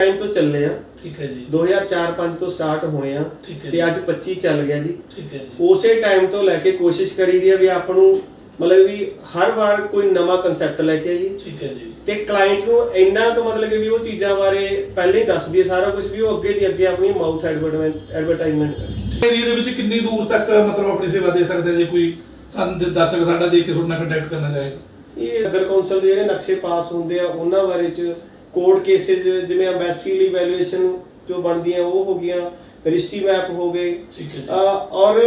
Time ਤੋਂ ਚੱਲੇ ਆ। ਠੀਕ ਹੈ ਜੀ। 2004-5 ਤੋਂ ਸਟਾਰਟ ਹੋਏ ਆ ਠੀਕ ਹੈ ਤੇ ਅੱਜ 25 ਚੱਲ ਗਿਆ ਜੀ। ਠੀਕ ਹੈ ਜੀ। ਉਸੇ ਟਾਈਮ ਤੋਂ ਲੈ ਕੇ ਕੋਸ਼ਿਸ਼ ਕਰੀਦੀ ਆ ਵੀ ਆਪ ਨੂੰ ਮਤਲਬ ਵੀ ਹਰ ਵਾਰ ਕੋਈ ਨਵਾਂ ਕਨਸੈਪਟ ਲੈ ਕੇ ਆਈਏ। ਠੀਕ ਹੈ ਜੀ। ਤੇ ਕਲਾਇੰਟ ਨੂੰ ਇੰਨਾ ਕੁ ਮਤਲਬ ਕਿ ਵੀ ਉਹ ਚੀਜ਼ਾਂ ਬਾਰੇ ਪਹਿਲਾਂ ਹੀ ਦੱਸ ਦਈਏ ਸਾਰਾ ਕੁਝ ਵੀ ਉਹ ਅੱਗੇ ਦੀ ਅੱਗੇ ਆਪਣੀ ਮਾਊਥ ਐਡਵਰਟਾਈਜ਼ਮੈਂਟ ਕਰੇ। ਏਰੀਆ ਦੇ ਵਿੱਚ ਕਿੰਨੀ ਦੂਰ ਤੱਕ ਮਤਲਬ ਆਪਣੀ ਸੇਵਾ ਦੇ ਸਕਦੇ ਜੇ ਕੋਈ ਸਾਨੂੰ ਦਰਸ਼ਕ ਸਾਡਾ ਦੇਖ ਕੇ ਤੁਹਾਡੇ ਨਾਲ ਕੰਟੈਕਟ ਕਰਨਾ ਚਾਹੇ ਇਹ ਨਗਰ ਕੌਂਸਲ ਦੇ ਜਿਹੜੇ ਨਕਸ਼ੇ ਪਾਸ ਹੁੰਦੇ ਆ ਉਹਨਾਂ ਬਾਰੇ ਚ ਕੋਰਟ ਕੇਸਿਸ ਜਿਵੇਂ ਐਮਬੈਸੀ ਲਈ ਵੈਲੂਏਸ਼ਨ ਜੋ ਬਣਦੀਆਂ ਉਹ ਹੋ ਗਈਆਂ ਰਿਸ਼ਤੀ ਮੈਪ ਹੋ ਗਏ। ਠੀਕ ਹੈ ਔਰ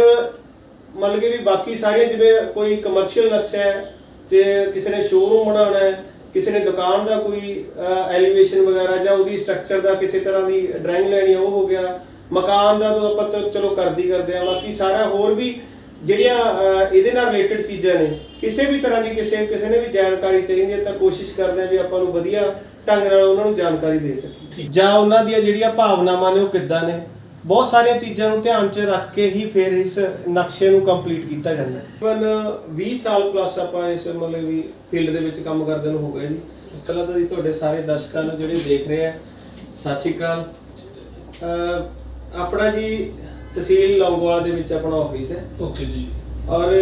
ਮਤਲਬ ਕਿ ਵੀ ਬਾਕੀ ਸਾਰੀਆਂ ਜਿਵੇਂ ਕੋਈ ਕਮਰਸ਼ੀਅਲ ਨਕਸ਼ਾ ਹੈ ਤੇ ਕਿਸੇ ਨੇ ਸ਼ੋਰੂਮ ਬਣਾਉਣਾ ਹੈ ਕਿਸੇ ਨੇ ਦੁਕਾਨ ਦਾ ਕੋਈ ਐਲੀਵੇਸ਼ਨ ਵਗੈਰਾ ਜਾਂ ਉਹਦੀ ਸਟਰਕਚਰ ਦਾ ਕਿਸੇ ਤਰ੍ਹਾਂ ਦੀ ਡਰਾਇੰਗ ਲੈਣੀ ਉਹ ਹੋ ਗਿਆ। ਮਕਾਨ ਦਾ ਤਾਂ ਆਪਾਂ ਤਾਂ ਚਲੋ ਕਰਦੀ ਕਰਦੇ ਆ ਬਾਕੀ ਸਾਰਾ ਹੋਰ ਵੀ ਜਿਹੜੀਆਂ ਇਹਦੇ ਨਾਲ ਰਿਲੇਟਡ ਚੀਜ਼ਾਂ ਨੇ ਕਿਸੇ ਵੀ ਤਰ੍ਹਾਂ ਦੀ ਕਿਸੇ ਕਿਸੇ ਨੇ ਵੀ ਜਾਣਕਾਰੀ ਚਾਹੀਦੀ ਹੈ ਤਾਂ ਕੋਸ਼ਿਸ਼ ਕਰਦੇ ਆ ਵੀ ਆਪਾਂ ਨੂੰ ਵਧੀਆ ਢੰਗ ਨਾਲ ਉਹਨਾਂ ਨੂੰ ਜਾਣਕਾਰੀ ਦੇ ਸਕੀਏ। ਜਾਂ ਉਹਨਾਂ ਦੀਆਂ ਜਿਹੜੀਆਂ ਭਾਵਨਾਵਾਂ ਨੇ ਉਹ ਕਿੱਦਾਂ ਨੇ ਬਹੁਤ ਸਾਰੀਆਂ ਚੀਜ਼ਾਂ ਨੂੰ ਧਿਆਨ 'ਚ ਰੱਖ ਕੇ ਹੀ ਫਿਰ ਇਸ ਨਕਸ਼ੇ ਨੂੰ ਕੰਪਲੀਟ ਕੀਤਾ ਜਾਂਦਾ ਹੈ। ਤਕਰੀਬਨ 20 ਸਾਲ ਪਲੱਸ ਆਪਾਂ ਇਸ ਮਤਲਬ ਵੀ ਫੀਲਡ ਦੇ ਵਿੱਚ ਕੰਮ ਕਰਦੇ ਨੂੰ ਹੋ ਗਿਆ ਜੀ। ਪਹਿਲਾਂ ਤਾਂ ਜੀ ਤੁਹਾਡੇ ਸਾਰੇ ਦਰਸ਼ਕਾਂ ਨੂੰ ਜਿਹੜੇ ਦੇਖ ਰਹੇ ਆ ਸਤਿ ਸ਼੍ਰੀ ਅਕਾਲ। ਆਪਣਾ ਜੀ ਤਹਿਸੀਲ ਲੌਂਗੋਵਾਲ ਦੇ ਵਿੱਚ ਆਪਣਾ ਆਫਿਸ ਹੈ। ਓਕੇ ਜੀ। ਔਰ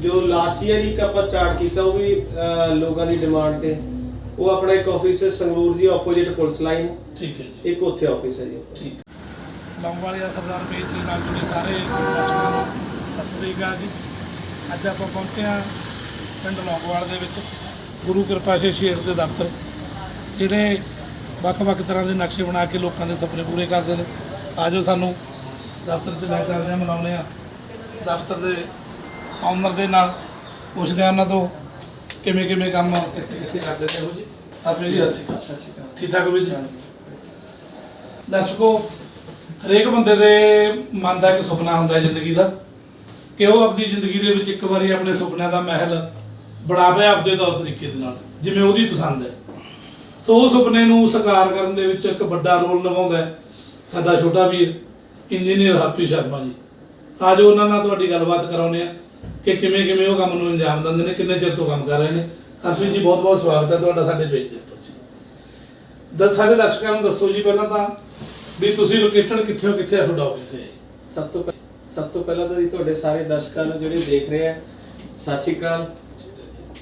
ਜੋ ਲਾਸਟ ਈਅਰ ਹੀ ਆਪਾਂ ਸਟਾਰਟ ਕੀਤਾ ਉਹ ਵੀ ਲੋਕਾਂ ਦੀ ਡਿਮਾਂਡ ਤੇ ਉਹ ਆਪਣਾ ਇੱਕ ਆਫਿਸ ਹੈ ਸੰਗਰੂਰ ਜੀ ਆਪੋਜ਼ਿਟ ਪੁਲਿਸ ਲਾਈਨ ਠੀਕ ਹੈ ਜੀ। ਇੱਕ ਉੱਥੇ ਆਫਿਸ ਹੈ ਜੀ। ਠੀਕ। ਲੰਗਵਾਲੀ ਦਾ ਸਰਦਾਰ ਪੇਜ ਦੇ ਨਾਲ ਜੁੜੇ ਸਾਰੇ ਦਰਸ਼ਕਾਂ ਨੂੰ। ਸਤਿ ਸ੍ਰੀ ਅਕਾਲ ਜੀ। ਅੱਜ ਆਪਾਂ ਪਹੁੰਚੇ ਹਾਂ ਪਿੰਡ ਲੌਂਗਵਾਲ ਦੇ ਵਿੱਚ। ਗੁਰੂ ਕਿਰਪਾ ਸੇ ਸ਼ੇਰ ਦੇ ਦਫ਼ਤਰ। ਜਿਹੜੇ ਵੱਖ-ਵੱਖ ਤਰ੍ਹਾਂ ਦੇ ਨਕਸ਼ੇ ਬਣਾ ਕੇ ਲੋਕਾਂ ਦੇ ਸੁਪਨੇ ਪੂਰੇ ਕਰਦੇ ਨੇ। ਆਜੋ ਸਾਨੂੰ ਦਫ਼ਤਰ 'ਚ ਲੈ ਚੱਲਦੇ ਹਾਂ ਮਿਲਾਉਂਦੇ ਹਾਂ। ਦਫ਼ਤਰ ਦੇ ਓਨਰ ਦੇ ਨਾਲ ਪੁੱਛਦੇ ਹਾਂ ਉਹਨਾਂ ਤੋਂ ਕਿਵੇਂ ਕਿਵੇਂ ਕੰਮ ਕਿੱਥੇ ਕਿੱਥੇ ਕਰਦੇ ਨੇ ਉਹ ਜੀ? ਆਪੇ ਜੀ? ਅਸੀਂ ਅਕਾਲ। ਠੀਕ ਠਾਕ ਹੋ ਜੀ? ਦਰਸ਼ਕੋ ਹਰੇਕ ਬੰਦੇ ਦੇ ਮਨ ਦਾ ਇੱਕ ਸੁਪਨਾ ਹੁੰਦਾ ਹੈ ਜ਼ਿੰਦਗੀ ਦਾ ਕਿ ਉਹ ਆਪਣੀ ਜ਼ਿੰਦਗੀ ਦੇ ਵਿੱਚ ਇੱਕ ਵਾਰੀ ਆਪਣੇ ਸੁਪਨਿਆਂ ਦਾ ਮਹਿਲ ਬਣਾਵੇ ਆਪਦੇ ਤੌਰ ਤਰੀਕੇ ਦੇ ਨਾਲ ਜਿਵੇਂ ਉਹਦੀ ਪਸੰਦ ਹੈ। ਸੋ ਉਹ ਸੁਪਨੇ ਨੂੰ ਸਾਕਾਰ ਕਰਨ ਦੇ ਵਿੱਚ ਇੱਕ ਵੱਡਾ ਰੋਲ ਨਿਭਾਉਂਦਾ ਹੈ ਸਾਡਾ ਛੋਟਾ ਵੀਰ ਇੰਜੀਨੀਅਰ ਹਰਪੀ ਸ਼ਰਮਾ ਜੀ। ਅੱਜ ਉਹਨਾਂ ਨਾਲ ਤੁਹਾਡੀ ਗੱਲਬਾਤ ਕਰਾਉਂਦੇ ਆ ਕਿ ਕਿਵੇਂ ਕਿਵੇਂ ਉਹ ਕੰਮ ਨੂੰ ਅੰਜਾਮ ਦਿੰਦੇ ਨੇ ਕਿੰਨੇ ਚਿਰ ਤੋਂ ਕੰਮ ਕਰ ਰਹੇ ਨੇ। ਹਰਪੀ ਜੀ ਬਹੁਤ ਬਹੁਤ ਸਵਾਗਤ ਹੈ ਤੁਹਾਡਾ ਸਾਡੇ ਪੇਜ ਦੇ ਜੀ। ਦੱਸ ਸਾਡੇ ਦਰਸ਼ਕਾਂ ਨੂੰ ਦੱਸੋ ਜੀ ਪਹਿਲਾਂ ਤਾਂ ਵੀ ਤੁਸੀਂ ਲੋਕੇਸ਼ਨ ਕਿੱਥੇ ਹੋ ਕਿੱਥੇ ਆ ਤੁਹਾਡਾ ਆਫਿਸ ਹੈ ਸਭ ਤੋਂ ਪਹਿ- ਸਭ ਤੋਂ ਪਹਿਲਾਂ ਤਾਂ ਜੀ ਤੁਹਾਡੇ ਸਾਰੇ ਦਰਸ਼ਕਾਂ ਨੂੰ ਜਿਹੜੇ ਦੇਖ ਰਹੇ ਆ ਸਤਿ ਸ਼੍ਰੀ ਅਕਾਲ।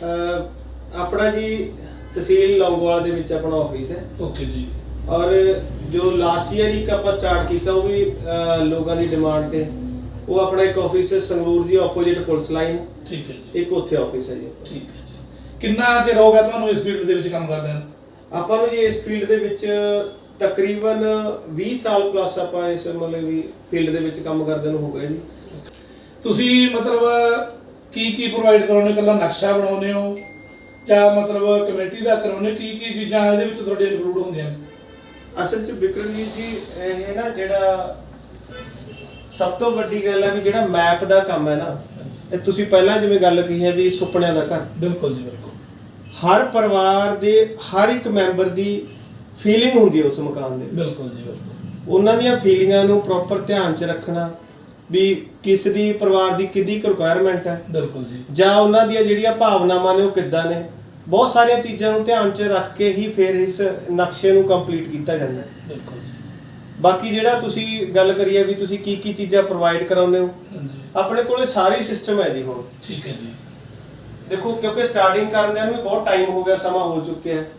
ਅਹ ਆਪਣਾ ਜੀ ਤਹਿਸੀਲ ਲੌਂਗੋਵਾਲ ਦੇ ਵਿੱਚ ਆਪਣਾ ਆਫਿਸ ਹੈ। ਓਕੇ ਜੀ। ਔਰ ਜੋ ਲਾਸਟ ਈਅਰ ਹੀ ਆਪਾਂ ਸਟਾਰਟ ਕੀਤਾ ਉਹ ਵੀ ਅਹ ਲੋਕਾਂ ਦੀ ਡਿਮਾਂਡ ਤੇ। ਉਹ ਆਪਣਾ ਇੱਕ ਆਫਿਸ ਹੈ ਸੰਗਰੂਰ ਜੀ ਆਪੋਜ਼ਿਟ ਪੁਲਿਸ ਲਾਈਨ ਠੀਕ ਹੈ ਜੀ। ਇੱਕ ਉੱਥੇ ਆਫਿਸ ਹੈ ਜੀ। ਠੀਕ ਹੈ ਜੀ। ਕਿੰਨਾ ਚਿਰ ਹੋ ਗਿਆ ਤੁਹਾਨੂੰ ਇਸ ਫੀਲਡ ਦੇ ਵਿੱਚ ਕੰਮ ਕਰਦਿਆਂ ਨੂੰ? ਆਪਾਂ ਨੂੰ ਜੀ ਇਸ ਫੀਲਡ ਦੇ ਵਿੱਚ ਤਕਰੀਬਨ 20 ਸਾਲ ਪਲੱਸ ਆਪਾਂ ਇਸ ਮਤਲਬ ਵੀ ਫੀਲਡ ਦੇ ਵਿੱਚ ਕੰਮ ਕਰਦੇ ਨੂੰ ਹੋ ਗਿਆ ਜੀ। ਤੁਸੀਂ ਮਤਲਬ ਕੀ ਕੀ ਪ੍ਰੋਵਾਈਡ ਕਰਾਉਣੇ ਕੱਲਾ ਨਕਸ਼ਾ ਬਣਾਉਨੇ ਹੋ? ਜਾਂ ਮਤਲਬ ਕਮੇਟੀ ਦਾ ਕਰਾਉਨੇ ਕੀ ਕੀ ਚੀਜ਼ਾਂ ਇਹਦੇ ਵਿੱਚ ਤੁਹਾਡੇ ਇਨਕਲੂਡ ਹੁੰਦੀਆਂ ਨੇ? ਅਸਲ 'ਚ ਵਿਕਰਮਜੀਤ ਜੀ ਇਹ ਨਾ ਜਿਹੜਾ ਸਭ ਤੋਂ ਵੱਡੀ ਗੱਲ ਹੈ ਵੀ ਜਿਹੜਾ ਮੈਪ ਦਾ ਕੰਮ ਹੈ ਨਾ ਇਹ ਤੁਸੀਂ ਪਹਿਲਾਂ ਜਿਵੇਂ ਗੱਲ ਕਹੀ ਹੈ ਵੀ ਸੁਪਨਿਆਂ ਦਾ ਘਰ। ਬਿਲਕੁਲ ਜੀ ਬਿਲਕੁਲ। ਹਰ ਪਰਿਵਾਰ ਦੇ ਹਰ ਇੱਕ ਮੈਂਬਰ ਦੀ ਫੀਲਿੰਗ ਹੁੰਦੀ ਹੈ ਉਸ ਮਕਾਨ ਦੇ ਬਿਲਕੁਲ ਜੀ ਬਿਲਕੁਲ। ਉਹਨਾਂ ਦੀਆਂ ਫੀਲਿੰਗਾਂ ਨੂੰ ਪ੍ਰੋਪਰ ਧਿਆਨ 'ਚ ਰੱਖਣਾ ਵੀ ਕਿਸ ਦੀ ਪਰਿਵਾਰ ਦੀ ਕਿੰਨੀ ਰਿਕੁਆਇਰਮੈਂਟ ਹੈ। ਬਿਲਕੁਲ ਜੀ। ਜਾਂ ਉਹਨਾਂ ਦੀਆਂ ਜਿਹੜੀਆਂ ਭਾਵਨਾਵਾਂ ਨੇ ਉਹ ਕਿੱਦਾਂ ਨੇ। ਬਹੁਤ ਸਾਰੀਆਂ ਚੀਜ਼ਾਂ ਨੂੰ ਧਿਆਨ 'ਚ ਰੱਖ ਕੇ ਹੀ ਫਿਰ ਇਸ ਨਕਸ਼ੇ ਨੂੰ ਕੰਪਲੀਟ ਕੀਤਾ ਜਾਂਦਾ ਹੈ। ਬਿਲਕੁਲ ਬਾਕੀ ਜਿਹੜਾ ਤੁਸੀਂ ਗੱਲ ਕਰੀਏ ਵੀ ਤੁਸੀਂ ਕੀ ਕੀ ਚੀਜ਼ਾਂ ਪ੍ਰੋਵਾਈਡ ਕਰਾਉਂਦੇ ਹੋ ਆਪਣੇ ਕੋਲੇ ਸਾਰੀ ਸਿਸਟਮ ਹੈ ਜੀ ਹੁਣ। ਠੀਕ ਹੈ ਜੀ। ਦੇਖੋ ਕਿਉਂਕਿ ਸਟਾਰਟਿੰਗ ਕਰਦਿਆਂ ਨੂੰ ਵੀ ਬਹੁਤ ਟਾਈਮ ਹੋ ਗਿਆ ਸਮਾਂ ਹੋ ਚੁੱਕਿਆ ਹੈ।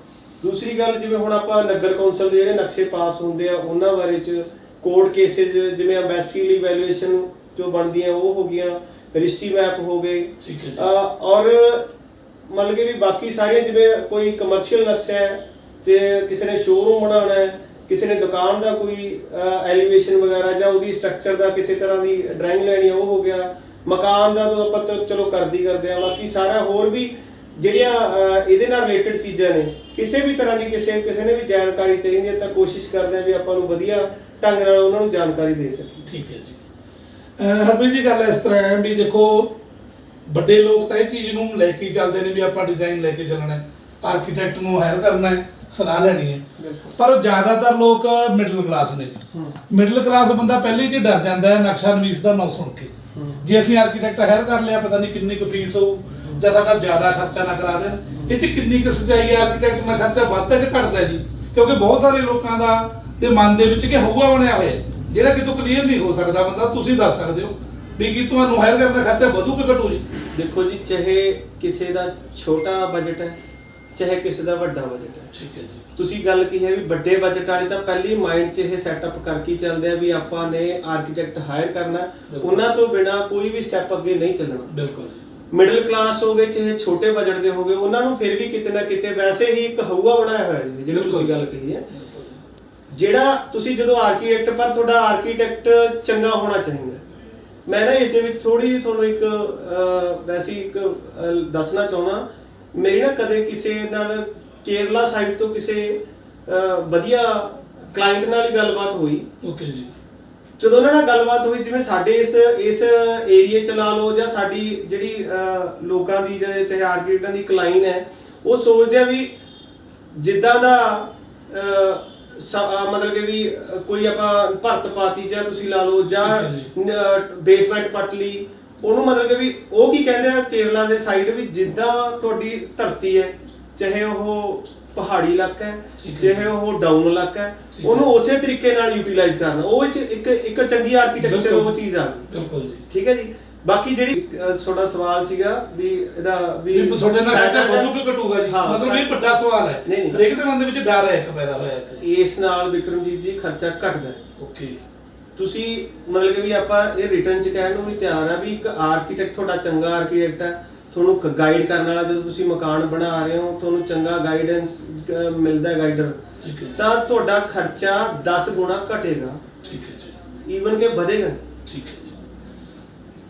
ਦੂਸਰੀ ਗੱਲ ਜਿਵੇਂ ਹੁਣ ਆਪਾਂ ਨਗਰ ਕੌਂਸਲ ਦੇ ਜਿਹੜੇ ਨਕਸ਼ੇ ਪਾਸ ਹੁੰਦੇ ਆ ਉਹਨਾਂ ਬਾਰੇ ਚ ਕੋਰਟ ਕੇਸਿਸ ਜਿਵੇਂ ਐਮਬੈਸੀ ਲਈ ਵੈਲੂਏਸ਼ਨ ਜੋ ਬਣਦੀਆਂ ਉਹ ਹੋ ਗਈਆਂ। ਰਿਸ਼ਤੀ ਮੈਪ ਹੋ ਗਏ। ਔਰ ਮਤਲਬ ਕਿ ਵੀ ਬਾਕੀ ਸਾਰੀਆਂ ਜਿਵੇਂ ਕੋਈ ਕਮਰਸ਼ੀਅਲ ਨਕਸ਼ਾ ਹੈ ਤੇ ਕਿਸੇ ਨੇ ਸ਼ੋਰੂਮ ਬਣਾਉਣਾ ਹੈ ਕਿਸੇ ਨੇ ਦੁਕਾਨ ਦਾ ਕੋਈ ਐਲੀਵੇਸ਼ਨ ਵਗੈਰਾ ਜਾਂ ਉਹਦੀ ਸਟਰਕਚਰ ਦਾ ਕਿਸੇ ਤਰ੍ਹਾਂ ਦੀ ਡਰਾਇੰਗ ਲੈਣੀ ਹੈ ਉਹ ਹੋ ਗਿਆ। ਮਕਾਨ ਦਾ ਤਾਂ ਆਪਾਂ ਤਾਂ ਚਲੋ ਕਰਦੀ ਕਰਦੇ ਆ ਬਾਕੀ ਸਾਰਾ ਹੋਰ ਵੀ ਜਿਹੜੀਆਂ ਅਹ, ਇਹਦੇ ਨਾਲ ਰਿਲੇਟਡ ਚੀਜ਼ਾਂ ਨੇ ਕਿਸੇ ਵੀ ਤਰ੍ਹਾਂ ਦੀ ਕਿਸੇ ਕਿਸੇ ਨੇ ਵੀ ਜਾਣਕਾਰੀ ਚਾਹੀਦੀ ਹੈ ਤਾਂ ਕੋਸ਼ਿਸ਼ ਕਰਦੇ ਆ ਵੀ ਆਪਾਂ ਨੂੰ ਵਧੀਆ ਢੰਗ ਨਾਲ ਉਹਨਾਂ ਨੂੰ ਜਾਣਕਾਰੀ ਦੇ ਸਕੀਏ। ਠੀਕ ਹੈ ਜੀ। ਅਹ ਹਰਪ੍ਰੀਤ ਜੀ ਗੱਲ ਇਸ ਤਰ੍ਹਾਂ ਹੈ ਵੀ ਦੇਖੋ ਵੱਡੇ ਲੋਕ ਤਾਂ ਇਹ ਚੀਜ਼ ਨੂੰ ਲੈ ਕੇ ਹੀ ਚੱਲਦੇ ਨੇ ਵੀ ਆਪਾਂ ਡਿਜ਼ਾਈਨ ਲੈ ਕੇ ਚੱਲਣਾ ਹੈ ਆਰਕੀਟੈਕਟ ਨੂੰ ਹਾਇਰ ਕਰਨਾ ਹੈ। ਸਲਾਹ ਲੈਣੀ ਹੈ। ਪਰ ਜ਼ਿਆਦਾਤਰ ਲੋਕ ਮਿਡਲ ਕਲਾਸ ਨੇ। ਮਿਡਲ ਕਲਾਸ ਬੰਦਾ ਪਹਿਲੇ ਹੀ ਡਰ ਜਾਂਦਾ ਹੈ ਨਕਸ਼ਾ ਨਵੀਸ ਦਾ ਨਾਂ ਸੁਣ ਕੇ। ਜੇ ਅਸੀਂ ਆਰਕੀਟੈਕਟ ਹਾਇਰ ਕਰ ਲਿਆ ਪਤਾ ਨਹੀਂ ਕਿੰਨੀ ਕੁ ਫੀਸ ਹੋਊ ਜਾਂ ਸਾਡਾ ਜ਼ਿਆਦਾ ਖਰਚਾ ਨਾ ਕਰਾ ਦੇਣ। ਇਹ 'ਚ ਕਿੰਨੀ ਕੁ ਸਚਾਈ ਹੈ ਆਰਕੀਟੈਕਟ ਨਾਲ ਖਰਚਾ ਵੱਧਦਾ ਕਿ ਘਟਦਾ ਜੀ? ਕਿਉਂਕਿ ਬਹੁਤ ਸਾਰੇ ਲੋਕਾਂ ਦਾ ਦੇ ਮਨ ਦੇ ਵਿੱਚ ਕਿ ਹਊਆ ਬਣਿਆ ਹੋਇਆ ਜਿਹੜਾ ਕਿਤੋਂ ਕਲੀਅਰ ਨਹੀਂ ਹੋ ਸਕਦਾ ਬੰਦਾ ਤੁਸੀਂ ਦੱਸ ਸਕਦੇ ਹੋ ਵੀ ਕਿ ਤੁਹਾਨੂੰ ਹਾਇਰ ਕਰਨ ਦਾ ਖਰਚਾ ਵਧੂ ਕਿ ਘਟੂ ਜੀ? ਦੇਖੋ ਜੀ ਚਾਹੇ ਕਿਸੇ ਦਾ ਛੋਟਾ ਬਜਟ ਹੈ ਚਾਹੇ ਕਿਸੇ ਦਾ ਵੱਡਾ ਬਜਟ ਹੈ। ਠੀਕ ਹੈ ਜੀ। ਤੁਸੀਂ ਗੱਲ ਕੀ ਹੈ ਵੀ ਵੱਡੇ ਬਜਟ ਵਾਲੇ ਤਾਂ ਪਹਿਲੀ ਮਾਈਂਡ 'ਚ ਇਹ ਸੈਟਅਪ ਕਰਕੇ ਚੱਲਦੇ ਆ ਵੀ ਆਪਾਂ ਨੇ ਆਰਕੀਟੈਕਟ ਹਾਇਰ ਕਰਨਾ। ਉਹਨਾਂ ਤੋਂ ਬਿਨਾ ਕੋਈ ਵੀ ਸਟੈਪ ਅੱਗੇ ਨਹੀਂ ਚੱਲਣਾ। ਬਿਲਕੁਲ ਮਿਡਲ ਕਲਾਸ ਹੋ ਗਏ ਚਾਹੇ ਛੋਟੇ ਬਜਟ ਦੇ ਹੋ ਗਏ ਉਹਨਾਂ ਨੂੰ ਫਿਰ ਵੀ ਕਿਤੇ ਨਾ ਕਿਤੇ ਵੈਸੇ ਹੀ ਇੱਕ ਹਊਆ ਬਣਾਇਆ ਹੋਇਆ ਜੀ ਜਿਹੜੀ ਤੁਸੀਂ ਗੱਲ ਕਹੀ ਹੈ। ਜਿਹੜਾ ਤੁਸੀਂ ਜਦੋਂ ਆਰਕੀਟੈਕਟ ਪਰ ਤੁਹਾਡਾ ਆਰਕੀਟੈਕਟ ਚੰਗਾ ਹੋਣਾ ਚਾਹੀਦਾ ਮੈਂ ਨਾ ਇਸ ਦੇ ਵਿੱਚ ਥੋੜੀ ਜਿਹੀ ਤੁਹਾਨੂੰ ਇੱਕ ਵੈਸੇ ਇੱਕ ਦੱਸਣਾ ਚਾਹੁੰਦਾ। ਮੇਰੀ ਨਾ ਕਦੇ ਕਿਸੇ ਨਾਲ ਕੇਰਲਾ ਸਾਈਡ ਤੋਂ ਕਿਸੇ ਵਧੀਆ ਕਲਾਇੰਟ ਨਾਲ ਹੀ ਗੱਲਬਾਤ ਹੋਈ। ਓਕੇ ਜੀ। ਜਦੋਂ ਉਹਨਾਂ ਨਾਲ ਗੱਲਬਾਤ ਹੋਈ ਜਿਵੇਂ ਸਾਡੇ ਇਸ ਇਸ ਏਰੀਏ ਚ ਲਾ ਲਓ ਜਾਂ ਸਾਡੀ ਜਿਹੜੀ ਲੋਕਾਂ ਦੀ ਜਾਂ ਚਾਹੇ ਆਰਕੀਟੈਕਟਾਂ ਦੀ ਕਲਾਈਨ ਹੈ ਉਹ ਸੋਚਦੇ ਆ ਵੀ ਜਿੱਦਾਂ ਦਾ ਮਤਲਬ ਕਿ ਵੀ ਕੋਈ ਆਪਾਂ ਭਰਤ ਪਾਤੀ ਜਾਂ ਤੁਸੀਂ ਲਾ ਲਓ ਜਾਂ ਬੇਸਮੈਂਟ ਪੱਟ ਲਈ ਉਹਨੂੰ ਮਤਲਬ ਕਿ ਵੀ ਉਹ ਕੀ ਕਹਿੰਦੇ ਆ ਕੇਰਲਾ ਦੇ ਸਾਈਡ ਵੀ ਜਿੱਦਾਂ ਤੁਹਾਡੀ ਧਰਤੀ ਹੈ ਚਾਹੇ ਉਹ ਪਹਾੜੀ ਇਲਾਕਾ ਹੈ। ਚਾਹੇ ਉਹ ਡਾਊਨ ਇਲਾਕਾ ਹੈ। ਉਹਨੂੰ ਉਸੇ ਤਰੀਕੇ ਨਾਲ ਯੂਟਿਲਾਈਜ਼ ਕਰਨਾ। ਉਹ ਵਿੱਚ ਇੱਕ ਇੱਕ ਚੰਗੀ ਆਰਕੀਟੈਕਚਰ। ਉਹ ਚੀਜ਼ ਆ ਗਈ। ਬਿਲਕੁਲ ਜੀ। ਠੀਕ ਹੈ ਜੀ? ਬਾਕੀ ਜਿਹੜੀ ਤੁਹਾਡਾ ਸਵਾਲ ਸੀਗਾ ਵੀ ਇਹਦਾ ਵੀ ਤੁਹਾਡੇ ਨਾਲ ਫਾਇਦਾ ਵਧੂ ਕਿ ਘਟੂਗਾ ਜੀ? ਮਤਲਬ ਇਹ ਵੱਡਾ ਸਵਾਲ ਹੈ। ਹਰੇਕ ਦੇ ਮਨ ਦੇ ਵਿੱਚ ਡਰ ਹੈ ਇੱਕ ਪੈਦਾ ਹੋਇਆ ਇਸ ਨਾਲ ਵਿਕਰਮਜੀਤ ਜੀ ਖਰਚਾ ਘਟਦਾ ਓਕੇ। ਤੁਸੀਂ ਮਤਲਬ ਕਿ ਵੀ ਆਪਾਂ ਇਹ ਰਿਟਰਨ ਚ ਕਹਿਣ ਨੂੰ ਵੀ ਤਿਆਰ ਆ ਵੀ ਇੱਕ ਆਰਕੀਟੈਕਟ ਤੁਹਾਡਾ ਚੰਗਾ ਆਰਕੀਟੈਕਟ ਹੈ ਤੁਹਾਨੂੰ ਗਾਈਡ ਕਰਨ ਵਾਲਾ ਜਦੋਂ ਤੁਸੀਂ ਮਕਾਨ ਬਣਾ ਰਹੇ ਹੋ ਤੁਹਾਨੂੰ ਚੰਗਾ ਗਾਈਡੈਂਸ ਮਿਲਦਾ ਹੈ ਗਾਈਡਰ ਤਾਂ ਤੁਹਾਡਾ ਖਰਚਾ 10 ਗੁਣਾ ਘਟੇਗਾ। ਠੀਕ ਹੈ ਜੀ। ਈਵਨ ਕਿ ਵਧੇਗਾ। ਠੀਕ ਹੈ ਜੀ।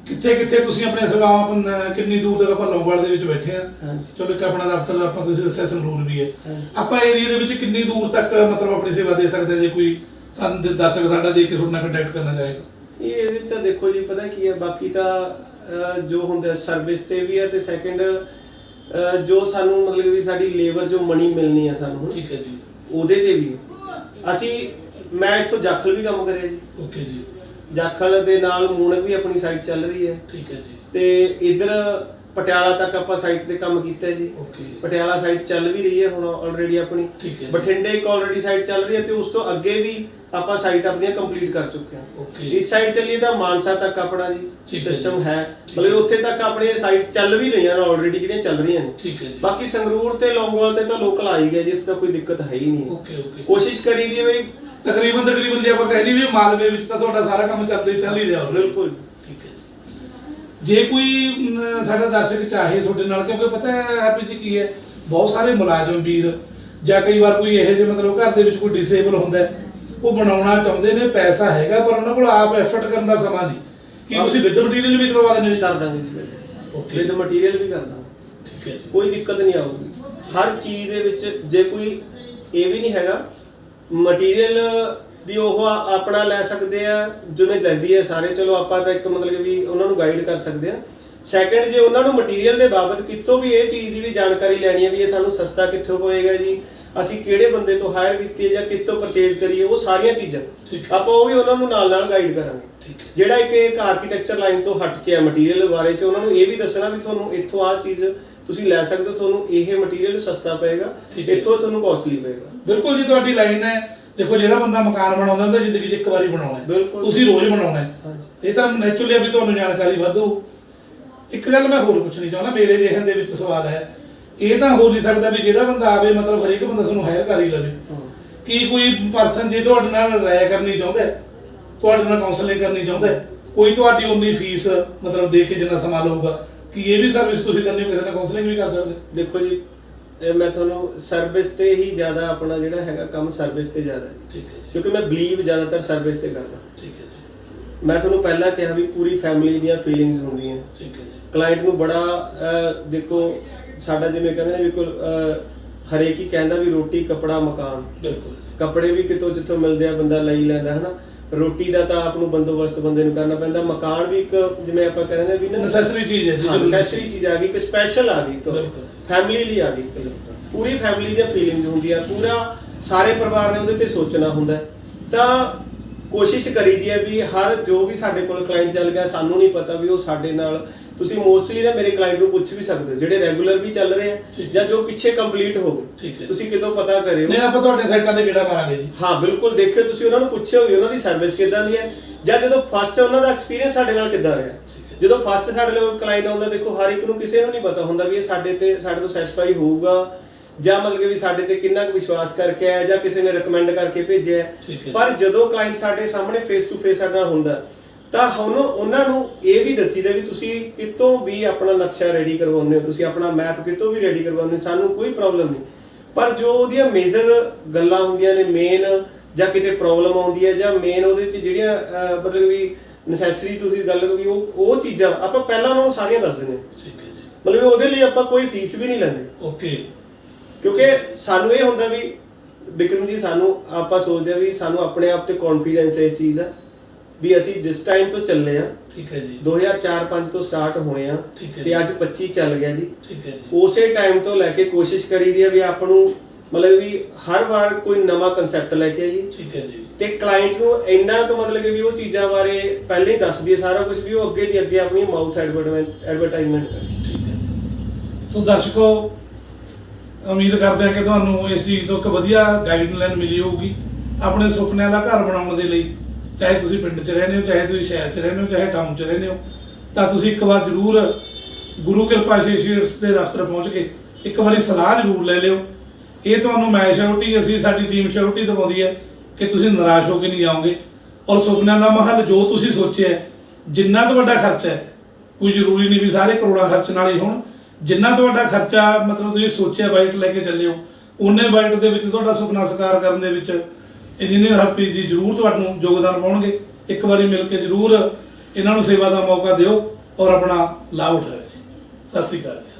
ਕਿੱਥੇ ਕਿੱਥੇ ਤੁਸੀਂ ਆਪਣੇ ਪੰ- ਕਿੰਨੀ ਦੂਰ ਤੱਕ ਆਪਾਂ ਲੌਂਗਵਾਲ ਦੇ ਵਿੱਚ ਬੈਠੇ ਆ ਚਲੋ ਇੱਕ ਆਪਣਾ ਦਫ਼ਤਰ ਆਪਾਂ ਤੁਸੀਂ ਦੱਸਿਆ ਸੰਗਰੂਰ ਵੀ ਹੈ। ਆਪਾਂ ਏਰੀਆ ਦੇ ਵਿੱਚ ਕਿੰਨੀ ਦੂਰ ਤੱਕ ਮਤਲਬ ਆਪਣੀ ਸੇਵਾ ਦੇ ਸਕਦੇ ਜੇ ਕੋਈ ਸਾਨੂੰ ਦੇ- ਦਰਸ਼ਕ ਸਾਡਾ ਦੇਖ ਕੇ ਤੁਹਾਡੇ ਨਾਲ ਕੰਟੈਕਟ ਕਰਨਾ ਚਾਹੇਗਾ। ਇਹ ਤਾਂ ਦੇਖੋ ਜੀ ਪਤਾ ਕੀ ਹੈ ਬਾਕੀ ਤਾਂ ਅਹ, ਜੋ ਹੁੰਦਾ ਸਰਵਿਸ ਤੇ ਵੀ ਹੈ ਤੇ ਸੈਕੰਡ ਜੋ ਸਾਨੂੰ ਮਤਲਬ ਵੀ ਸਾਡੀ ਲੇਬਰ ਜੋ ਮਨੀ ਮਿਲਣੀ ਹੈ ਸਾਨੂੰ ਠੀਕ ਹੈ ਜੀ। ਉਹਦੇ ਤੇ ਵੀ। ਅਸੀਂ ਮੈਂ ਇੱਥੋਂ ਜਾਖਲ ਵੀ ਕੰਮ ਕਰਿਆ ਜੀ। ਓਕੇ ਜੀ। ਜਾਖਲ ਦੇ ਨਾਲ ਮੂਣਕ ਵੀ ਆਪਣੀ ਸਾਈਟ ਚੱਲ ਰਹੀ ਹੈ। ਠੀਕ ਹੈ ਜੀ। ਤੇ ਇਧਰ ਪਟਿਆਲਾ ਤੱਕ ਆਪਾਂ ਸਾਈਟ ਤੇ ਕੰਮ ਕੀਤਾ ਜੀ। ਓਕੇ ਪਟਿਆਲਾ ਸਾਈਟ ਚੱਲ ਵੀ ਰਹੀ ਹੈ ਹੁਣ ਆਲਰੇਡੀ ਆਪਣੀ। ਠੀਕ ਹੈ ਜੀ। ਬਠਿੰਡੇ ਇੱਕ ਆਲਰੇਡੀ ਸਾਈਟ ਚੱਲ ਰਹੀ ਹੈ ਤੇ ਉਸ ਤੋਂ ਅੱਗੇ ਵੀ ਆਪਾਂ ਸਾਈਟ ਆਪਣੀਆਂ ਕੰਪਲੀਟ ਕਰ ਚੁੱਕੇ ਹਾਂ। ਓਕੇ ਇਸ ਸਾਈਡ ਚੱਲੀਏ ਤਾਂ ਮਾਨਸਾ ਤੱਕ ਆਪਣਾ ਜੀ। ਸਿਸਟਮ ਹੈ ਮਤਲਬ। ਉੱਥੇ ਤੱਕ ਆਪਣੇ ਸਾਈਟ ਚੱਲ ਵੀ ਰਹੀਆਂ ਨੇ ਆਲਰੇਡੀ ਜਿਹੜੀਆਂ ਚੱਲ ਰਹੀਆਂ ਨੇ। ਠੀਕ ਹੈ ਜੀ। ਬਾਕੀ ਸੰਗਰੂਰ ਤੇ ਲੌਂਗੋਵਾਲ ਤੇ ਤਾਂ ਲੋਕਲ ਆ ਹੀ ਗਏ ਜੀ ਇੱਥੇ ਤਾਂ ਕੋਈ ਦਿੱਕਤ ਹੈ ਹੀ ਨਹੀਂ। ਓਕੇ ਓਕੇ ਕੋਸ਼ਿਸ਼ ਕਰੀ ਦੀ ਵੀ ਤਕਰੀਬਨ ਤਕਰੀਬਨ ਜੇ ਆਪਾਂ ਕਹਿ ਲਈ ਵੀ ਮਾਲਵੇ ਵਿੱਚ ਤਾਂ ਤੁਹਾਡਾ ਸਾਰਾ ਕੰਮ ਚੱਲਦਾ ਹੀ ਚੱਲ ਹੀ ਰਿਹਾ ਬਿਲਕੁਲ ਠੀਕ ਹੈ ਜੀ ਕੋਈ ਅਮ, ਸਾਡਾ ਦਰਸ਼ਕ ਚਾਹੇ ਤੁਹਾਡੇ ਨਾਲ ਕਿਉਂਕਿ ਪਤਾ ਹੈ ਹੈਪੀ ਜੀ ਕੀ ਹੈ ਬਹੁਤ ਸਾਰੇ ਮੁਲਾਜ਼ਮ ਵੀਰ ਜਾਂ ਕਈ ਵਾਰ ਕੋਈ ਇਹੋ ਜਿਹੇ ਮਤਲਬ ਘਰ ਦੇ ਵਿੱਚ ਕੋਈ ਡਿਸੇਬਲ ਹੁੰਦਾ ਹੈ, ਉਹ ਬਣਾਉਣਾ ਚਾਹੁੰਦੇ ਨੇ ਪੈਸਾ ਹੈਗਾ ਪਰ ਉਹਨਾਂ ਕੋਲ ਆਪ ਐਫਰਟ ਕਰਨ ਦਾ ਸਮਾਂ ਨਹੀਂ। ਕੀ ਤੁਸੀਂ ਵਿਦ ਮਟੀਰੀਅਲ ਵੀ ਕਰਵਾ ਦਿੰਦੇ ਕਰ ਦਾਂਗੇ ਜੀ। Okay. ਵਿਦ ਮਟੀਰੀਅਲ ਵੀ ਕਰ ਦਾਂਗੇ। ਠੀਕ ਹੈ ਜੀ। ਕੋਈ ਦਿੱਕਤ ਨਹੀਂ ਆਊਗੀ। ਹਰ ਚੀਜ਼ ਦੇ ਵਿੱਚ ਜੇ ਕੋਈ ਇਹ ਵੀ ਨਹੀਂ ਹੈਗਾ ਮਟੀਰੀਅਲ ਵੀ ਉਹ ਆਪਣਾ ਲੈ ਸਕਦੇ ਆ ਜਿਵੇਂ ਲੈਂਦੀ ਹੈ ਸਾਰੇ। ਚਲੋ ਆਪਾਂ ਤਾਂ ਇੱਕ ਮਤਲਬ ਵੀ ਉਹਨਾਂ ਨੂੰ ਗਾਈਡ ਕਰ ਸਕਦੇ ਆ। ਸੈਕੰਡ ਜੇ ਉਹਨਾਂ ਨੂੰ ਮਟੀਰੀਅਲ ਦੇ ਬਾਬਤ ਕਿਤੋਂ ਵੀ ਇਹ ਚੀਜ਼ ਦੀ ਵੀ ਜਾਣਕਾਰੀ ਲੈਣੀ ਹੈ ਵੀ ਇਹ ਸਾਨੂੰ ਸਸਤਾ ਕਿੱਥੋਂ ਪਏਗਾ ਜੀ ਅਸੀਂ ਕਿਹੜੇ ਬੰਦੇ ਤੋਂ ਹਾਇਰ ਕੀਤੀ ਹੈ ਜਾਂ ਕਿਸ ਤੋਂ ਪਰਚੇਜ਼ ਕਰੀਏ ਉਹ ਸਾਰੀਆਂ ਚੀਜ਼ਾਂ। ਆਪਾਂ ਉਹ ਵੀ ਉਹਨਾਂ ਨੂੰ ਨਾਲ ਨਾਲ ਗਾਈਡ ਕਰਾਂਗੇ। ਜਿਹੜਾ ਇੱਕ ਇੱਕ ਆਰਕੀਟੈਕਚਰ ਲਾਈਨ ਤੋਂ ਹਟ ਕੇ ਆ ਮਟੀਰੀਅਲ ਬਾਰੇ ਚ ਉਹਨਾਂ ਨੂੰ ਇਹ ਵੀ ਦੱਸਣਾ ਵੀ ਤੁਹਾਨੂੰ ਇੱਥੋਂ ਆ ਚੀਜ਼ ਤੁਸੀਂ ਲੈ ਸਕਦੇ ਹੋ ਤੁਹਾਨੂੰ ਇਹ ਮਟੀਰੀਅਲ ਸਸਤਾ ਪਏਗਾ। ਇੱਥੋਂ ਤੁਹਾਨੂੰ ਕਾਸਟਲੀ ਪਏਗਾ। ਬਿਲਕੁਲ ਜੀ ਤੁਹਾਡੀ ਲਾਈਨ ਹੈ। ਦੇਖੋ ਜਿਹੜਾ ਬੰਦਾ ਮਕਾਨ ਬਣਾਉਂਦਾ ਉਹਦਾ ਜ਼ਿੰਦਗੀ 'ਚ ਇੱਕ ਵਾਰੀ ਬਣਾਉਣਾ ਹੈ। ਬਿਲਕੁਲ। ਤੁਸੀਂ ਰੋਜ਼ ਬਣਾਉਣਾ ਹੈ। ਇਹ ਤਾਂ ਨੈਚੁਰਲੀ ਵੀ ਤੁਹਾਨੂੰ ਜਾਣਕਾਰੀ ਵਾਧੂ। ਇੱਕ ਗੱਲ ਮੈਂ ਹੋਰ ਪੁੱਛਣੀ ਚਾਹੁੰਦਾ ਮੇਰੇ ਜਿਹਨ ਦੇ ਵਿੱਚ ਸਵਾਲ ਹੈ। ਇਹ ਤਾਂ ਹੋ ਨਹੀਂ ਸਕਦਾ ਵੀ ਜਿਹੜਾ ਬੰਦਾ ਆਵੇ ਮਤਲਬ ਹਰੇਕ ਬੰਦਾ ਤੁਹਾਨੂੰ ਹਾਇਰ ਕਰ ਹੀ ਲਵੇ। ਕੀ ਕੋਈ ਪਰਸਨ ਜੇ ਤੁਹਾਡੇ ਨਾਲ ਰਾਏ ਕਰਨੀ ਚਾਹੁੰਦਾ ਹੈ, ਤੁਹਾਡੇ ਨਾਲ ਕਾਉਂਸਲਿੰਗ ਕਰਨੀ ਚਾਹੁੰਦਾ ਹੈ, ਕੋਈ ਤੁਹਾਡੀ ਉਨੀ ਫੀਸ ਮਤਲਬ ਦੇ ਕੇ ਜਿੰਨਾ ਸਮਾਂ ਲਊਗਾ ਕੀ ਇਹ ਵੀ ਸਰਵਿਸ ਤੁਸੀਂ ਕਰਨੀ ਹੋ ਕਿਸੇ ਨਾਲ ਕਾਉਂਸਲਿੰਗ ਵੀ ਕਰ ਸਕਦੇ ਦੇਖੋ ਜੀ ਇਹ ਮੈਂ ਤੁਹਾਨੂੰ ਸਰਵਿਸ ਤੇ ਹੀ ਜ਼ਿਆਦਾ ਆਪਣਾ ਜਿਹੜਾ ਹੈਗਾ ਕੰਮ ਸਰਵਿਸ ਤੇ ਜ਼ਿਆਦਾ ਹੈ। ਠੀਕ ਹੈ ਜੀ। ਕਿਉਂਕਿ ਮੈਂ ਬਲੀਵ ਜ਼ਿਆਦਾਤਰ ਸਰਵਿਸ ਤੇ ਕਰਦਾ। ਠੀਕ ਹੈ ਜੀ। ਮੈਂ ਤੁਹਾਨੂੰ ਪਹਿਲਾਂ ਕਿਹਾ ਵੀ ਪੂਰੀ ਫੈਮਿਲੀ ਦੀਆਂ ਫੀਲਿੰਗਸ ਹੁੰਦੀਆਂ। ਠੀਕ ਹੈ ਜੀ। ਕਲਾਇੰਟ ਨੂੰ ਬੜਾ ਦੇਖੋ ਸਾਡਾ ਜਿਵੇਂ ਕਹਿੰਦੇ ਨੇ ਅਹ, ਹਰੇਕ ਹੀ ਕਹਿੰਦਾ ਵੀ ਰੋਟੀ ਕਪੜਾ ਮਕਾਨ। ਬਿਲਕੁਲ। ਕੱਪੜੇ ਵੀ ਕਿਤੋਂ ਜਿੱਥੋਂ ਮਿਲਦੇ ਆ ਬੰਦਾ ਲਈ ਲੈਂਦਾ ਹਨਾ। ਰੋਟੀ ਦਾ ਤਾਂ ਆਪ ਨੂੰ ਬੰਦੋਬਸਤ ਬੰਦੇ ਨੂੰ ਕਰਨਾ ਪੈਂਦਾ। ਮਕਾਨ ਵੀ ਇੱਕ ਜਿਵੇਂ ਆਪਾਂ ਕਹਿੰਦੇ ਨੇ ਵੀ ਨਾ ਨੈਸੈਸਰੀ ਚੀਜ਼ ਹੈ ਜੀ ਨੈਸੈਸਰੀ ਚੀਜ਼। ਆ ਗਈ ਇੱਕ ਸਪੈਸ਼ਲ ਆ ਗਈ ਇੱਕ। ਬਿਲਕੁਲ। ਫੈਮਿਲੀ ਲਈ ਆ ਗਈ ਇੱਕ ਪੂਰੀ ਫੈਮਿਲੀ ਦੀਆਂ ਫੀਲਿੰਗਸ ਹੁੰਦੀਆਂ ਪੂਰਾ ਸਾਰੇ ਪਰਿਵਾਰ ਨੇ ਉਹਦੇ ਤੇ ਸੋਚਣਾ ਹੁੰਦਾ ਹੈ। ਤਾਂ ਕੋਸ਼ਿਸ਼ ਕਰੀਦੀ ਹੈ ਵੀ ਹਰ ਜੋ ਵੀ ਸਾਡੇ ਕੋਲ ਕਲਾਇੰਟ ਚੱਲ ਗਿਆ ਸਾਨੂੰ ਨਹੀਂ ਪਤਾ ਵੀ ਉਹ ਸਾਡੇ ਨਾਲ ਤੁਸੀਂ ਮੋਸਟਲੀ ਨਾ ਮੇਰੇ ਕਲਾਇੰਟ ਨੂੰ ਪੁੱਛ ਵੀ ਸਕਦੇ ਹੋ ਜਿਹੜੇ ਰੈਗੂਲਰ ਵੀ ਚੱਲ ਰਹੇ ਆ ਠੀਕ। ਜਾਂ ਜੋ ਪਿੱਛੇ ਕੰਪਲੀਟ ਹੋ ਠੀਕ ਹੈ। ਗਏ ਤੁਸੀਂ ਕਿਦੋਂ ਪਤਾ ਕਰਿਓ ਨਹੀਂ ਆਪਾਂ ਤੁਹਾਡੇ ਸਾਈਟਾਂ ਤੇ ਕਿਹੜਾ ਕਰਾਂਗੇ ਜੀ ਹਾਂ ਬਿਲਕੁਲ ਦੇਖਿਓ ਤੁਸੀਂ ਉਹਨਾਂ ਨੂੰ ਪੁੱਛਿਓ ਵੀ ਉਹਨਾਂ ਦੀ ਸਰਵਿਸ ਕਿੱਦਾਂ ਦੀ ਹੈ ਜਾਂ ਜਦੋਂ ਫਸਟ ਉਹਨਾਂ ਦਾ ਐਕਸਪੀਰੀਅੰਸ ਸਾਡੇ ਨਾਲ ਕਿੱਦਾਂ ਰਿਹਾ ਜਦੋਂ ਫਸਟ ਸਾਡੇ ਕੋਲ ਕਲਾਇੰਟ ਆਉਂਦਾ ਦੇਖੋ ਹਰ ਇੱਕ ਨੂੰ ਕਿਸੇ ਨੂੰ ਨਹੀਂ ਪਤਾ ਹੁੰਦਾ ਵੀ ਇਹ ਸਾਡੇ ਤੇ ਸਾਡੇ ਤੋਂ ਸੈਟੀਸਫਾਈ ਹੋਊਗਾ ਜਾਂ ਮਤਲਬ ਕਿ ਵੀ ਸਾਡੇ ਤੇ ਕਿੰਨਾ ਕੁ ਵਿਸ਼ਵਾਸ ਕਰਕੇ ਆਇਆ ਜਾਂ ਕਿਸੇ ਨੇ ਰეკਮੈਂਡ ਕਰਕੇ ਭੇਜਿਆ। ਪਰ ਜਦੋਂ ਕਲਾਇੰਟ ਸਾਡੇ ਸਾਹਮਣੇ ਫੇਸ ਟੂ ਫੇਸ ਸਾਡੇ ਨਾਲ ਹੁੰਦਾ ਤਾਂ ਹੁਣ ਉਹਨਾਂ ਨੂੰ ਇਹ ਵੀ ਦੱਸੀਦਾ ਵੀ ਤੁਸੀਂ ਕਿਤੋਂ ਵੀ ਆਪਣਾ ਨਕਸ਼ਾ ਰੈਡੀ ਕਰਵਾਉਂਦੇ ਹੋ ਤੁਸੀਂ ਆਪਣਾ ਮੈਪ ਕਿਤੋਂ ਵੀ ਰੈਡੀ ਕਰਵਾਉਂਦੇ ਹੋ ਸਾਨੂੰ ਕੋਈ ਪ੍ਰੋਬਲਮ ਨਹੀਂ ਪਰ ਜੋ ਉਹਦੀਆਂ ਮੇਜਰ ਗੱਲਾਂ ਹੁੰਦੀਆਂ ਨੇ ਮੇਨ ਜਾਂ ਕਿਤੇ ਪ੍ਰੋਬਲਮ ਆਉਂਦੀ ਹੈ ਜਾਂ ਮੇਨ ਉਹਦੇ ਚ ਜਿਹੜੀਆਂ ਮਤਲਬ ਵੀ ਨੈਸੈਸਰੀ ਤੁਸੀਂ ਗੱਲ ਵੀ ਉਹ ਉਹ ਚੀਜ਼ਾਂ ਆਪਾਂ ਪਹਿਲਾਂ ਉਹਨਾਂ ਨੂੰ ਸਾਰੀਆਂ ਦੱਸ ਦਿੰਦੇ ਠੀਕ ਹੈ ਜੀ। ਮਤਲਬ ਵੀ ਉਹਦੇ ਲਈ ਆਪਾਂ ਕੋਈ ਫੀਸ ਵੀ ਨਹੀਂ ਲੈਂਦੇ। ਓਕੇ। ਕਿਉਂਕਿ ਸਾਨੂੰ ਇਹ ਹੁੰਦਾ ਵੀ ਵਿਕਰਮ ਜੀ ਸਾਨੂੰ ਆਪਾਂ ਸੋਚਦੇ ਆ ਵੀ ਸਾਨੂੰ ਆਪਣੇ ਆਪ ਤੇ ਕੌਨਫੀਡੈਂਸ ਹੈ ਇਸ ਚੀਜ਼ ਦਾ ਵੀ ਅਸੀਂ ਜਿਸ ਟਾਈਮ ਤੋਂ ਚੱਲੇ ਆ ਠੀਕ ਹੈ ਜੀ। 2004-5 ਤੋਂ ਸਟਾਰਟ ਹੋਏ ਆ ਤੇ ਅੱਜ 25 ਚੱਲ ਗਿਆ ਜੀ। ਠੀਕ ਹੈ ਜੀ। ਉਸੇ ਟਾਈਮ ਤੋਂ ਲੈ ਕੇ ਕੋਸ਼ਿਸ਼ ਕਰੀਦੀ ਆ ਵੀ ਆਪ ਨੂੰ ਮਤਲਬ ਵੀ ਹਰ ਵਾਰ ਕੋਈ ਨਵਾਂ ਕਨਸੈਪਟ ਲੈ ਕੇ ਆਈਏ। ਠੀਕ ਹੈ ਜੀ। ਤੇ ਕਲਾਇੰਟ ਨੂੰ ਇੰਨਾ ਕੁ ਮਤਲਬ ਕਿ ਵੀ ਉਹ ਚੀਜ਼ਾਂ ਬਾਰੇ ਪਹਿਲਾਂ ਹੀ ਦੱਸ ਦਈਏ ਸਾਰਾ ਕੁਝ ਵੀ ਉਹ ਅੱਗੇ ਦੀ ਅੱਗੇ ਆਪਣੀ ਮਾਊਥ ਐਡਵਰਟਾਈਜ਼ਮੈਂਟ ਕਰੇ ਸੋ ਦਰਸ਼ਕੋ, ਉਮੀਦ ਕਰਦੇ ਹਾਂ ਕਿ ਤੁਹਾਨੂੰ ਇਸ ਚੀਜ਼ ਤੋਂ ਇੱਕ ਵਧੀਆ ਗਾਈਡਲਾਈਨ ਮਿਲੀ ਹੋਊਗੀ ਆਪਣੇ ਸੁਪਨਿਆਂ ਦਾ ਘਰ ਬਣਾਉਣ ਦੇ ਲਈ। ਚਾਹੇ ਤੁਸੀਂ ਪਿੰਡ 'ਚ ਰਹਿੰਦੇ ਹੋ, ਚਾਹੇ ਤੁਸੀਂ ਸ਼ਹਿਰ 'ਚ ਰਹਿੰਦੇ ਹੋ, ਚਾਹੇ ਟਾਊਨ 'ਚ ਰਹਿੰਦੇ ਹੋ, ਤਾਂ ਤੁਸੀਂ ਇੱਕ ਵਾਰ ਜ਼ਰੂਰ ਗੁਰੂ ਕਿਰਪਾ ਐਸੋਸੀਏਟਸ ਦੇ ਦਫ਼ਤਰ ਪਹੁੰਚ ਕੇ ਇੱਕ ਵਾਰੀ ਸਲਾਹ ਜ਼ਰੂਰ ਲੈ ਲਿਓ। ਇਹ ਤੁਹਾਨੂੰ ਮੈਂ ਸ਼ੋਰਟੀ ਅਸੀਂ ਸਾਡੀ ਟੀਮ ਸ਼ੋਰਟੀ ਦਿਵਾਉਂਦੀ ਹੈ। ਕਿ ਤੁਸੀਂ ਨਿਰਾਸ਼ ਹੋ ਕੇ ਨਹੀਂ ਆਓਗੇ ਔਰ ਸੁਪਨਿਆਂ ਦਾ ਮਹੱਲ ਜੋ ਤੁਸੀਂ ਸੋਚਿਆ ਜਿੰਨਾ ਤੁਹਾਡਾ ਖਰਚਾ ਹੈ, ਕੋਈ ਜ਼ਰੂਰੀ ਨਹੀਂ ਵੀ ਸਾਰੇ ਕਰੋੜਾਂ ਖਰਚਣ ਹੀ ਹੋਣ। ਜਿੰਨਾ ਤੁਹਾਡਾ ਖਰਚਾ ਮਤਲਬ ਤੁਸੀਂ ਸੋਚਿਆ ਬਾਈਟ ਲੈ ਕੇ ਚੱਲੇ ਹੋ ਉਹਨੇ ਬਾਈਟ ਦੇ ਵਿੱਚ ਤੁਹਾਡਾ ਸੁਪਨਾ ਸਾਕਾਰ ਕਰਨ ਦੇ ਵਿੱਚ ਇੰਜੀਨੀਅਰ ਹਰਪ੍ਰੀਤ ਜੀ ਜ਼ਰੂਰ ਤੁਹਾਨੂੰ ਯੋਗਦਾਨ ਪਾਉਣਗੇ। ਇੱਕ ਵਾਰੀ ਮਿਲ ਕੇ ਜ਼ਰੂਰ ਇਹਨਾਂ ਨੂੰ ਸੇਵਾ ਦਾ ਮੌਕਾ ਦਿਓ ਔਰ ਆਪਣਾ ਲਾਭ ਉਠਾਓ ਜੀ। ਸਤਿ ਸ਼੍ਰੀ ਅਕਾਲ ਜੀ।